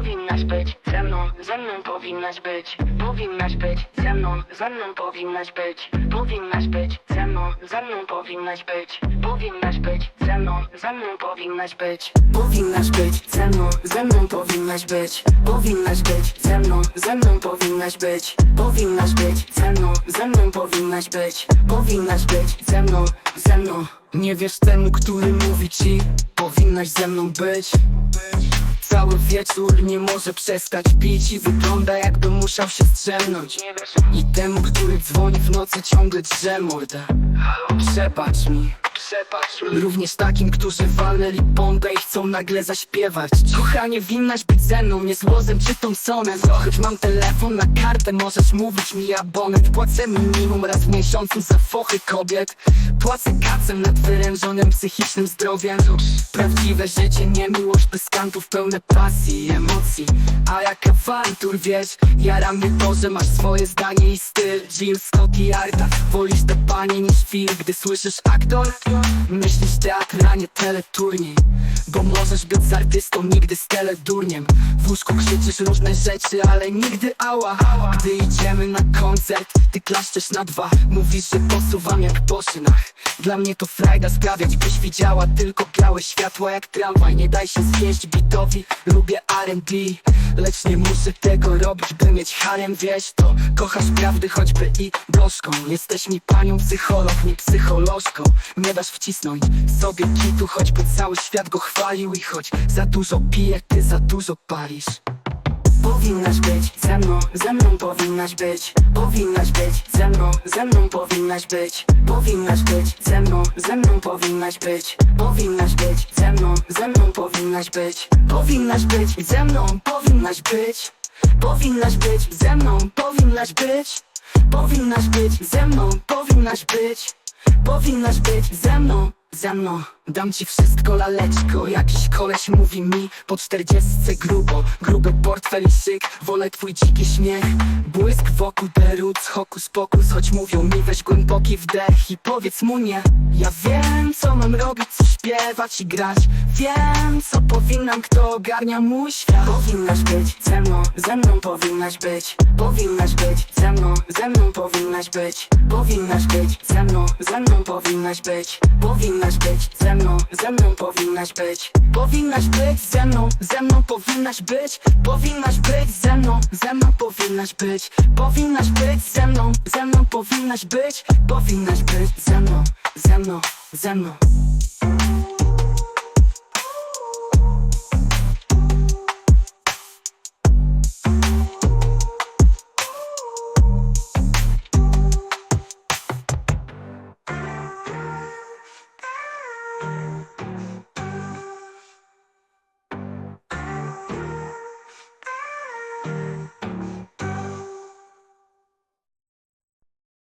Powinnaś być ze mną, ze mną powinnaś być. Powinnaś być ze mną, ze mną powinnaś być. Powinnaś być ze mną, ze mną powinnaś być. Powinnaś być ze mną, ze mną powinnaś być. Powinnaś być ze mną, ze mną powinnaś być. Powinnaś być ze mną, ze mną powinnaś być. Powinnaś być ze mną, ze mną powinnaś być. Powinnaś być ze mną, ze mną. Nie wiesz temu, który mówi ci, powinnaś ze mną być. Cały wieczór nie może przestać pić i wygląda jakby musiał się strzemnąć I temu, który dzwoni w nocy ciągle drze Przebacz mi Przebacz mi Również takim, którzy walnęli bombę i chcą nagle zaśpiewać. Kochanie, winnaś być ze mną, nie z czy Thompsonem Choć mam telefon na kartę, możesz mówić mi abonent Płacę minimum raz w miesiącu za fochy kobiet. Płacę kacem nad wyrężonym psychicznym zdrowiem. Prawdziwe życie, nie miłość bez kantów pełne pasji i emocji. A jak awantur, wiesz, jara mnie to, że masz swoje zdanie i styl. Jill Scott i Arta, wolisz te panie niż film Gdy słyszysz aktor, myślisz teatr, a nie teleturniej. Bo możesz być z artystą, nigdy z teledurniem. W łóżku krzyczysz różne rzeczy, ale nigdy ała. Gdy idziemy na koncert, ty klaszczesz na dwa. Mówisz, że posuwam jak po szynach. Dla mnie to frajda sprawiać, byś widziała tylko białe światła jak tramwaj. Nie daj się zwieść bitowi, lubię R&B Lecz nie muszę tego robić, by mieć harem, wiesz to. Kochasz prawdy choćby i broszką Jesteś mi panią psycholog, nie psycholożką. Nie dasz wcisnąć sobie kitu, choćby cały świat go chwalił I choć za dużo pije, ty za dużo palisz. Powinnaś być ze mną, ze mną powinnaś być. Powinnaś być ze mną, ze mną powinnaś być. Powinnaś być ze mną, powinnaś być Powinnaś być ze mną, ze mną powinnaś być Powinnaś być ze mną, powinnaś być Powinnaś być ze mną, powinnaś być Powinnaś być ze mną, powinnaś być Powinnaś być ze mną, ze mną Dam ci wszystko laleczko Jakiś koleś mówi mi po czterdziestce grubo Gruby portfel i szyk Wolę twój dziki śmiech Błysk wokół derut Hokus pokus Choć mówią mi weź głęboki wdech I powiedz mu nie. Ja wiem co mam robić śpiewać i grać. Wiem co powinnam Kto ogarnia mój świat. Powinnaś być ze mną Ze mną powinnaś być. Powinnaś być ze mną Ze mną powinnaś być. Powinnaś być ze mną Ze mną powinnaś być. Powinnaś być ze mną Ze mną powinnaś być. Powinnaś być ze mną Ze mną powinnaś być. Powinnaś być ze mną Ze mną powinnaś być. Powinnaś być ze mną Ze mną powinnaś być. Powinnaś być ze mną Ze mną Ze mną